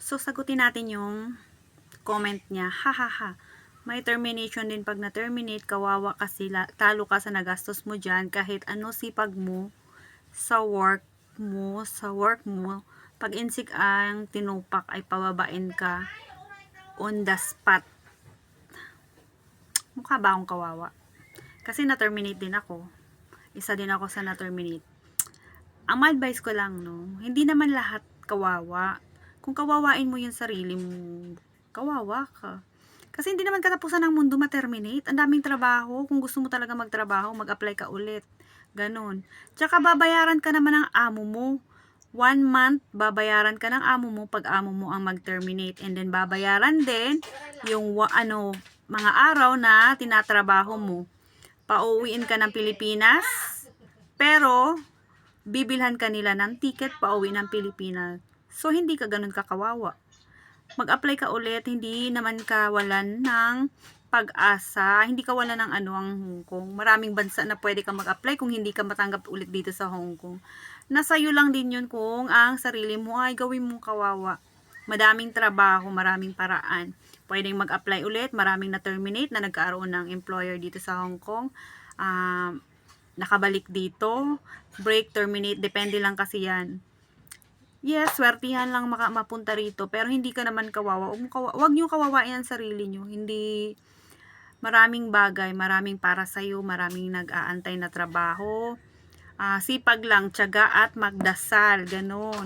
So, sagutin natin yung comment niya. Ha ha ha. May termination din pag na-terminate, kawawa kasi talo ka sa nagastos mo dyan kahit ano sipag mo sa work mo, sa work mo. Pag insik ang tinupak ay pababain ka on the spot. Mukha ba akong kawawa? Kasi na-terminate din ako. Isa din ako sa na-terminate. Ang ma-advise ko lang, no, hindi naman lahat kawawa. Kung kawawain mo yung sarili mo, kawawa ka. Kasi hindi naman katapusan ng mundo ma-terminate. Ang daming trabaho. Kung gusto mo talaga magtrabaho, mag-apply ka ulit. Ganon. Tsaka babayaran ka naman ng amo mo. One month, babayaran ka ng amo mo pag amo mo ang mag-terminate. And then babayaran din yung ano, mga araw na tinatrabaho mo. Pauwiin ka ng Pilipinas, pero bibilhan ka nila ng ticket pauwi ng Pilipinas. So, hindi ka ganun kakawawa. Mag-apply ka ulit, hindi naman ka walan ng pag-asa, hindi ka wala ng ano ang Hong Kong. Maraming bansa na pwede ka mag-apply kung hindi ka matanggap ulit dito sa Hong Kong. Nasa iyo lang din yun kung ang sarili mo ay gawin mong kawawa. Madaming trabaho, maraming paraan. Pwedeng mag-apply ulit, maraming na-terminate na nagkaroon ng employer dito sa Hong Kong. Um, nakabalik dito, break, terminate, depende lang kasi yan. Yes, swertihan lang maka mapunta rito, pero hindi ka naman kawawa. Huwag, kawa- huwag niyo kawawain ang sarili niyo. Hindi, maraming bagay, maraming para sa'yo, maraming nag-aantay na trabaho. Ah, sipag lang, tiyaga at magdasal, ganun.